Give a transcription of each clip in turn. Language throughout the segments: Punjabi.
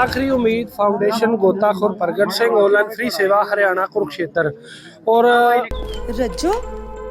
ਆਖਰੀ ਉਮੀਦ ਫਾਊਂਡੇਸ਼ਨ ਗੋਤਾਖੋਰ ਪ੍ਰਗਟ ਸਿੰਘ ਆਨਲਾਈਨ ਫ੍ਰੀ ਸੇਵਾ ਹਰਿਆਣਾ ਕੁਰੂਕਸ਼ੇਤਰ। ਔਰ ਰੱਜੋ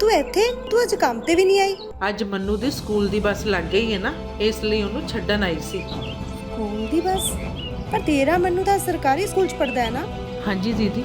ਤੂੰ ਇੱਥੇ ਤੂੰ ਅੱਜ ਕੰਮ ਤੇ ਵੀ ਨਹੀਂ ਆਈ। ਅੱਜ ਮੰਨੂ ਦੀ ਸਕੂਲ ਦੀ ਬੱਸ ਲੱਗ ਗਈ ਹੈ ਨਾ ਇਸ ਲਈ ਉਹਨੂੰ ਛੱਡਣ ਆਈ ਸੀ। ਸਕੂਲ ਦੀ ਬਸ? ਪਰ ਤੇਰਾ ਮੈਨੂੰ ਤਾਂ ਸਰਕਾਰੀ ਸਕੂਲ ਚ ਪੜਦਾ ਹੈ ਨਾ। ਹਾਂਜੀ ਦੀਦੀ।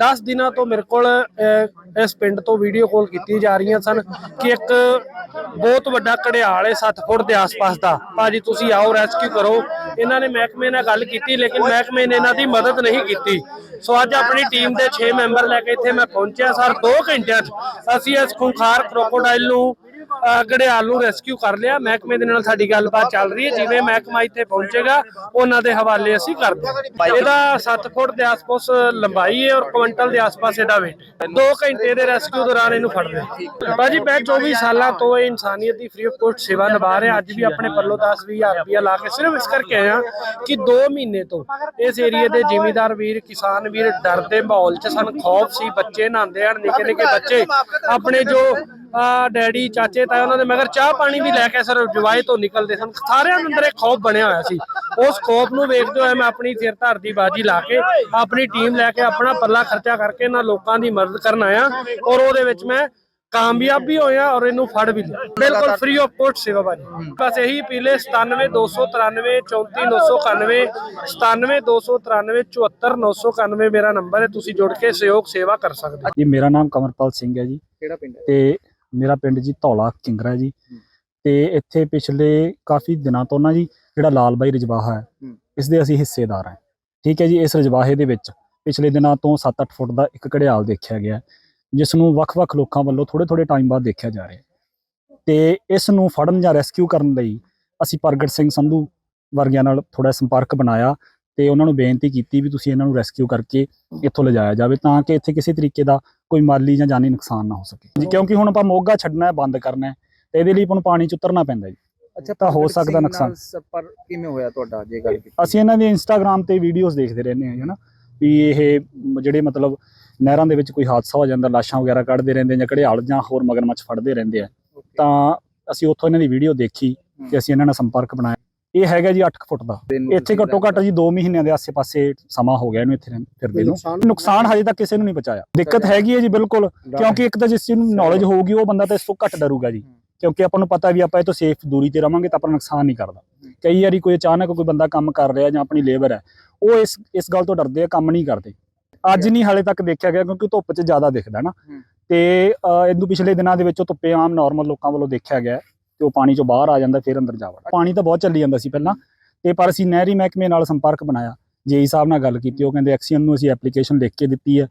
10 ਦਿਨਾਂ ਤੋਂ ਮੇਰੇ ਕੋਲ ਇਸ ਪਿੰਡ ਤੋਂ ਵੀਡੀਓ ਕਾਲ ਕੀਤੀ ਜਾ ਰਹੀਆਂ ਸਨ ਕਿ ਇੱਕ ਬਹੁਤ ਵੱਡਾ ਘੜਿਆਲ ਹੈ 7 ਫੁੱਟ ਦੇ ਆਸ-ਪਾਸ ਦਾ। ਭਾਜੀ, ਤੁਸੀਂ ਆਓ ਰੈਸਕਿਊ ਕਰੋ। ਇਹਨਾਂ ਨੇ ਮਹਿਕਮੇ ਨਾਲ ਗੱਲ ਕੀਤੀ, ਲੇਕਿਨ ਮਹਿਕਮੇ ਨੇ ਇਹਨਾਂ ਦੀ ਮਦਦ ਨਹੀਂ ਕੀਤੀ। ਸੋ ਅੱਜ ਆਪਣੀ ਟੀਮ ਦੇ 6 ਮੈਂਬਰ ਲੈ ਕੇ ਇੱਥੇ ਮੈਂ ਪਹੁੰਚਿਆ, ਸਰ 2 ਘੰਟਿਆਂ 'ਚ ਅਸੀਂ ਇਸ ਖੁੰਖਾਰ ਕ੍ਰੋਕੋਡਾਈਲ ਨੂੰ ਘੜਿਆਲ ਨੂੰ ਰੈਸਕਿਊ ਕਰ ਲਿਆ। ਮਹਿਕਮੇ ਦੇ ਨਾਲ ਸਾਡੀ ਗੱਲਬਾਤ ਚੱਲ ਰਹੀ ਹੈ। ਜਿਵੇਂ ਮਹਿਕਮਾ ਇੱਥੇ ਪਹੁੰਚੇਗਾ, ਉਹਨਾਂ ਦੇ ਹਵਾਲੇ ਅਸੀਂ ਕਰ ਦਾਂਗੇ ਇਹਦਾ 7 ਫੁੱਟ ਦੇ ਆਸ-ਪਾਸ ਲੰਬਾਈ ਹੈ ਔਰ ਕੁਇੰਟਲ ਦੇ ਆਸ-ਪਾਸ ਇਹਦਾ weight 2 ਘੰਟੇ ਦੇ ਰੈਸਕਿਊ ਦੌਰਾਨ ਇਹਨੂੰ ਫੜ ਲਿਆ ਭਾਜੀ, ਮੈਂ 24 ਸਾਲਾਂ ਤੋਂ ਇਹ ਇਨਸਾਨੀਅਤ ਦੀ ਫ੍ਰੀ ਆਫ ਕੋਸਟ ਸੇਵਾ ਨਿਭਾ ਰਿਹਾ। ਅੱਜ ਵੀ ਆਪਣੇ ਪੱਲੋਂ 10-20000 ਰੁਪਇਆ ਲਾ ਕੇ ਸਿਰਫ ਇਸ ਕਰਕੇ ਆਇਆ ਕਿ 2 ਮਹੀਨੇ ਤੋਂ ਇਸ ਏਰੀਏ ਦੇ ਜਿਮੀਦਾਰ ਵੀਰ, ਕਿਸਾਨ ਵੀਰ ਡਰ ਦੇ ਮਾਹੌਲ 'ਚ ਸਨ। ਖੌਫ ਸੀ। ਬੱਚੇ ਨਹਾਉਂਦੇ ਹਨ ਨਿੱਕੇ ਨਿੱਕੇ ਬੱਚੇ। ਆਪਣੇ ਜੋ ਡੈਡੀ ਚਾਚੇ ਤਾਏ ਉਹਨਾਂ ਦੇ ਮਗਰ ਚਾਹ ਪਾਣੀ ਵੀ ਲੈ ਕੇ ਸਰ ਜਵਾਈ ਤੋਂ ਨਿਕਲਦੇ ਸਨ। ਸਾਰਿਆਂ ਦੇ ਅੰਦਰ ਇੱਕ ਖੌਫ ਬਣਿਆ ਹੋਇਆ ਸੀ। ਉਸ ਖੌਫ ਨੂੰ ਵੇਖਦੇ ਹੋਏ ਮੈਂ ਆਪਣੀ ਸਿਰ ਧਰ ਦੀ ਬਾਜੀ ਲਾ ਕੇ ਆਪਣੀ ਟੀਮ ਲੈ ਕੇ ਆਪਣਾ ਪੱਲਾ ਖਰਚਾ ਕਰਕੇ ਇਹਨਾਂ ਲੋਕਾਂ ਦੀ ਮਦਦ ਕਰਨ ਆਇਆ ਔਰ ਉਹਦੇ ਵਿੱਚ ਮੈਂ ਕਾਮਯਾਬ ਵੀ ਹੋਇਆ ਔਰ ਇਹਨੂੰ ਫੜ ਵੀ ਲਿਆ। ਬਿਲਕੁਲ ਫ੍ਰੀ ਆਫ ਕੋਸਟ ਸੇਵਾ ਬਾਜੀ। ਬਸ ਇਹੀ ਪੀਲੇ 97293 34991 97293 74991 ਮੇਰਾ ਨੰਬਰ ਹੈ। ਤੁਸੀਂ ਜੁੜ ਕੇ ਸਹਿਯੋਗ ਸੇਵਾ ਕਰ ਸਕਦੇ ਹੋ। ਜੀ ਮੇਰਾ ਨਾਮ ਕਮਰਪਾਲ ਸਿੰਘ ਹੈ ਜੀ। ਕਿਹੜਾ ਪਿੰਡ ਹੈ? ਤੇ ਮੇਰਾ ਪਿੰਡ ਜੀ ਧੌਲਾ ਕਿੰਗਰਾ ਜੀ। ਤੇ ਇੱਥੇ ਪਿਛਲੇ ਕਾਫੀ ਦਿਨਾਂ ਤੋਂ ਨਾ ਜੀ ਜਿਹੜਾ ਲਾਲ ਬਾਈ ਰਜਵਾਹਾ ਹੈ। ਇਸ ਦੇ ਅਸੀਂ ਹਿੱਸੇਦਾਰ ਹਾਂ। ਠੀਕ ਹੈ ਜੀ ਇਸ ਰਜਵਾਹੇ ਦੇ ਵਿੱਚ ਪਿਛਲੇ ਦਿਨਾਂ ਤੋਂ 7-8 ਫੁੱਟ ਦਾ ਇੱਕ ਘੜਿਆਲ ਦੇਖਿਆ ਗਿਆ ਜਿਸ ਨੂੰ ਵੱਖ-ਵੱਖ ਲੋਕਾਂ ਵੱਲੋਂ ਥੋੜੇ-ਥੋੜੇ ਟਾਈਮ ਬਾਅਦ ਦੇਖਿਆ ਜਾ ਰਿਹਾ ਤੇ ਇਸ ਨੂੰ ਫੜਨ ਜਾਂ ਰੈਸਕਿਊ ਕਰਨ ਲਈ ਅਸੀਂ ਪ੍ਰਗਟ ਸਿੰਘ ਸੰਧੂ ਵਰਗਿਆਂ ਨਾਲ ਥੋੜਾ ਸੰਪਰਕ ਬਣਾਇਆ ਤੇ ਉਹਨਾਂ ਨੂੰ ਬੇਨਤੀ ਕੀਤੀ ਵੀ ਤੁਸੀਂ ਇਹਨਾਂ ਨੂੰ ਰੈਸਕਿਊ ਕਰਕੇ ਇੱਥੋਂ ਲਿਜਾਇਆ ਜਾਵੇ ਤਾਂ ਕਿ ਇੱਥੇ ਕਿਸੇ ਤਰੀਕੇ ਦਾ ਕੋਈ ਮਾਲੀ ਜਾਂ ਜਾਨੀ ਨੁਕਸਾਨ ਨਾ ਹੋ ਸਕੇ। ਜੀ ਕਿਉਂਕਿ ਹੁਣ ਆਪਾਂ ਮੋਗਾ ਛੱਡਣਾ ਹੈ ਬੰਦ ਕਰਨਾ ਹੈ ਤੇ ਇਹਦੇ ਲਈ ਆਪਾਂ ਨੂੰ ਪਾਣੀ ਚ ਉਤਰਨਾ ਪੈਂਦਾ ਜੀ। ਅੱਛਾ ਤਾਂ ਹੋ ਸਕਦਾ ਨੁਕਸਾਨ। ਸੰਪਰਕ ਕਿਵੇਂ ਹੋਇਆ ਤੁਹਾਡਾ ਜੇ ਗੱਲ ਕੀਤੀ ਅਸੀਂ ਇਹਨਾਂ ਦੀ ਇੰਸਟਾਗ੍ਰam ਤੇ ਵੀਡੀਓਜ਼ ਦੇਖਦੇ ਰਹਿੰਦੇ ਹਾਂ ਹਨਾ? ਵੀ ਇਹ ਜਿਹੜੇ ਮਤਲਬ ਨਹਿਰਾਂ ਦੇ ਵਿੱਚ ਕੋਈ ਹਾਦਸਾ ਹੋ ਜਾਂਦਾ ਲਾਸ਼ਾਂ ਵਗੈਰਾ ਕੱਢਦੇ ਰਹਿੰਦੇ ਜਾਂ ਘੜਿਆਲ ਜਾਂ ਹੋਰ ਮਗਰਮੱਛ ਫੜਦੇ ਰਹਿੰਦੇ ਆ. ਤਾਂ ਅਸੀਂ ਉੱਥੋਂ ਇਹਨਾਂ ਦੀ ਵੀਡੀਓ ਦੇਖੀ ਤੇ ਅਸੀਂ ਇਹਨਾਂ ਨਾਲ ਸੰਪਰਕ ਬਣਾਇਆ। ਇਹ ਹੈਗਾ ਜੀ 8 ਫੁੱਟ ਦਾ। ਇੱਥੇ ਘੱਟੋ ਘੱਟ ਜੀ 2 ਮਹੀਨਿਆਂ ਦੇ ਆਸੇ-ਪਾਸੇ ਸਮਾਂ ਹੋ ਗਿਆ ਇਹਨੂੰ ਇੱਥੇ ਫਿਰਦੇ ਨੂੰ। ਨੁਕਸਾਨ ਹਜੇ ਤੱਕ ਕਿਸੇ ਨੂੰ ਨਹੀਂ ਪਹੁੰਚਾਇਆ। ਦਿੱਕਤ ਹੈਗੀ ਹੈ ਜੀ ਬਿਲਕੁਲ ਕਿਉਂਕਿ ਇੱਕ ਤਾਂ ਜਿਸ ਨੂੰ ਨੌਲੇਜ ਹੋਊਗੀ ਉਹ ਬੰਦਾ ਤਾਂ ਇਸ ਤੋਂ ਘੱਟ ਡਰੂਗਾ ਜੀ। ਕਿਉਂਕਿ ਆਪਾਂ ਨੂੰ ਪਤਾ ਵੀ ਆਪਾਂ ਇਹ ਤੋਂ ਸੇਫ ਦੂਰੀ ਤੇ ਰਵਾਂਗੇ ਤਾਂ ਆਪਾਂ ਨੂੰ ਨੁਕਸਾਨ ਨਹੀਂ ਕਰਦਾ। ਕਈ ਵਾਰੀ ਕੋਈ ਅਚਾਨਕ ਕੋਈ ਬੰਦਾ ਕੰਮ ਕਰ ਰਿਹਾ ਜਾਂ ਆਪਣੀ ਲੇਬਰ ਹੈ ਉਹ ਇਸ ਇਸ ਗੱਲ ਤੋਂ ਡਰਦੇ ਆ ਕੰਮ ਨਹੀਂ ਕਰਦੇ। ਅੱਜ ਨਹੀਂ ਹਾਲੇ ਤੱਕ ਦੇਖਿਆ ਗਿਆ ਕਿਉਂਕਿ ਧੁੱਪ 'ਚ ਜ਼ਿਆਦਾ ਦਿਖਦਾ ਨਾ। ਤੇ ਇਹਨੂੰ ਪਿਛਲੇ ਦਿਨਾਂ ਦੇ ਵਿੱਚ ਧੁੱਪੇ ਆਮ ਨਾਰਮਲ ਲੋਕਾਂ ਵੱਲੋਂ ਦੇਖਿਆ ਗਿਆ ਤੇ ਉਹ ਪਾਣੀ 'ਚੋਂ ਬਾਹਰ ਆ ਜਾਂਦਾ ਫਿਰ ਅੰਦਰ ਜਾ ਵੜਦਾ। ਪਾਣੀ ਤਾਂ ਬਹੁਤ ਚੱਲੀ ਜਾਂਦਾ ਸੀ ਪਹਿਲਾਂ ਤੇ ਪਰ ਅਸੀਂ ਨਹਿਰੀ ਮਹਿਕਮੇ ਨਾਲ ਸੰਪਰਕ ਬਣਾਇਆ। ਜੇਈ ਸਾਹਿਬ ਨਾਲ ਗੱਲ ਕੀਤੀ ਉਹ ਕਹਿੰਦੇ ਐਕਸੀਅਨ ਨੂੰ ਅਸੀਂ ਐਪਲੀਕੇਸ਼ਨ ਲਿਖ ਕੇ ਦਿੱਤੀ ਹੈ।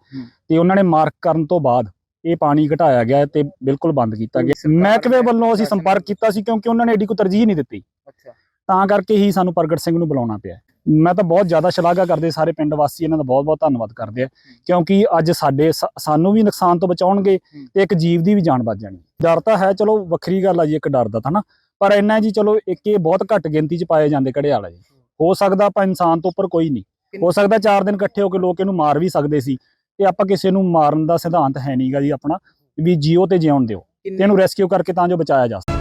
ਤੇ ਉਹਨਾਂ ਨੇ ਮਾਰਕ ਕਰਨ ਤੋਂ ਬਾਅਦ ਇਹ ਪਾਣੀ ਘਟਾਇਆ ਗਿਆ ਤੇ ਬਿਲਕੁਲ ਬੰਦ ਕੀਤਾ ਗਿਆ। ਮਹਿਕਮੇ ਵੱਲੋਂ ਅਸੀਂ ਸੰਪਰਕ ਕੀਤਾ ਸੀ ਕਿਉਂਕਿ ਉਹਨਾਂ ਨੇ ਏਡੀ ਕੋਈ ਤਰਜੀਹ ਨਹੀਂ ਦਿੱਤੀ। ਅੱਛਾ। ਤਾਂ ਕਰਕੇ ਹੀ ਸਾਨੂੰ ਪ੍ਰਗਟ ਸਿੰਘ ਨੂੰ ਬੁਲਾਉਣਾ ਪਿਆ। ਮੈਂ ਤਾਂ ਬਹੁਤ ਜ਼ਿਆਦਾ ਸ਼ਲਾਘਾ ਕਰਦੇ ਸਾਰੇ ਪਿੰਡ ਵਾਸੀ ਇਹਨਾਂ ਦਾ ਬਹੁਤ ਬਹੁਤ ਧੰਨਵਾਦ ਕਰਦੇ ਆ। ਕਿਉਂਕਿ ਅੱਜ ਸਾਡੇ ਸਾਨੂੰ ਵੀ ਨੁਕਸਾਨ ਤੋਂ ਬਚਾਉਣਗੇ ਤੇ ਇੱਕ ਜੀਵ ਦੀ ਵੀ ਜਾਨ ਬਚ ਜਾਣੀ। ਡਰ ਤਾਂ ਹੈ ਚਲੋ ਵੱਖਰੀ ਗੱਲ ਆ ਜੀ ਇੱਕ ਡਰ ਦਾ ਤਾਂ ਨਾ। ਪਰ ਇੰਨਾ ਜੀ ਚਲੋ ਇੱਕ ਇਹ ਬਹੁਤ ਘੱਟ ਗਿਣਤੀ 'ਚ ਪਾਏ ਜਾਂਦੇ ਘੜਿਆਲ ਜੀ ਹੋ ਸਕਦਾ ਆਪਾਂ ਇਨਸਾਨ ਤੋਂ ਉੱਪਰ ਕੋਈ ਨਹੀਂ। ਹੋ ਸਕਦਾ ਚਾਰ ਦਿਨ ਇਕੱਠੇ ਹੋ ਕੇ ਲੋਕ ਇਹਨੂੰ ਮਾਰ ਵੀ ਸਕਦੇ ਸੀ ਤੇ ਆਪਾਂ ਕਿਸੇ ਨੂੰ ਮਾਰਨ ਦਾ ਸਿਧਾਂਤ ਹੈ ਨਹੀਂਗਾ ਜੀ ਆਪਣਾ ਵੀ ਜੀਓ ਤੇ ਜਿਉਣ ਦਿਓ। ਤੇ ਇਹਨੂੰ ਰੈਸਕਿਊ ਕਰਕੇ ਤਾਂ ਜੋ ਬਚਾਇਆ ਜਾ ਸਕੇ